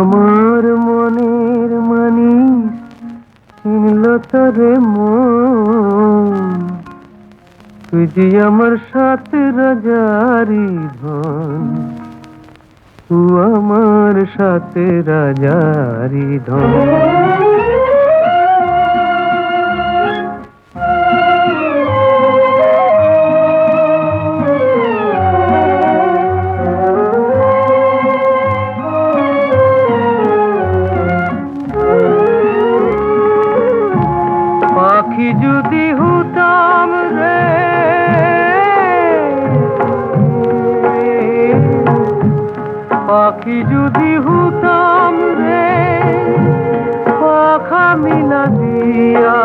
আমার মনের মানি চিনল তরে তুই যে আমার সাথে রাজারি ধন, তুই আমার সাথে রাজারি ধন। হতাম রে পাখি যদি হতাম রে, পাখা মিলা দিয়া।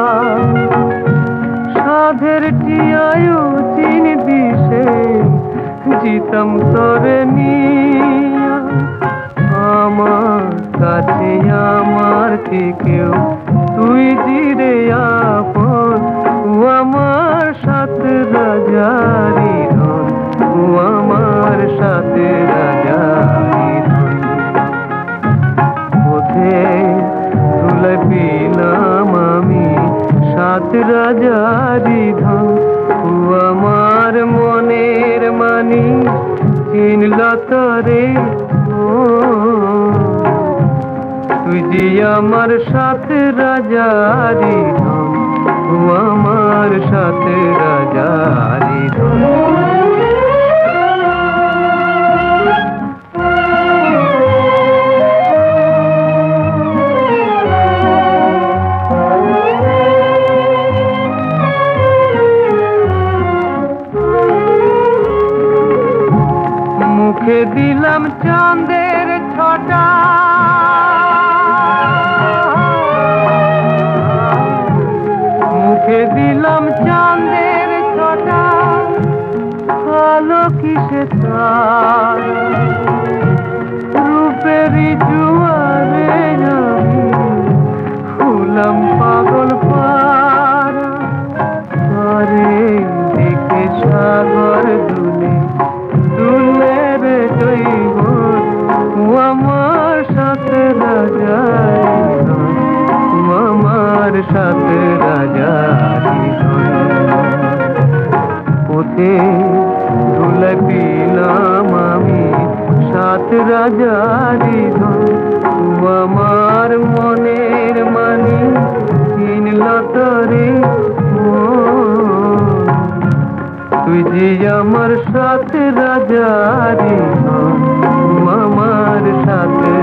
সাধের টিয়ায়ু চিন দিশে জিতাম তরে নিয়া আমার কাছে, আমার থেকেও সাত রাজারি ধাম, ও আমার মনের মানি চিনল তরে তুই যে আমার সাথে রাজারি ধাম, ও আমার সাথে রাজারি ধন মুখে দিলাম চাঁদের ছটা। মুখে দিলাম চাঁদের ছটা। আলো কিসে তার? সাথে আমার সাথে রাজা দুলে পিলাম আমি, সাত রাজারি আমার মনের মানি চিনল তরে তুই যে আমার সাথে রাজারি আমার সাথে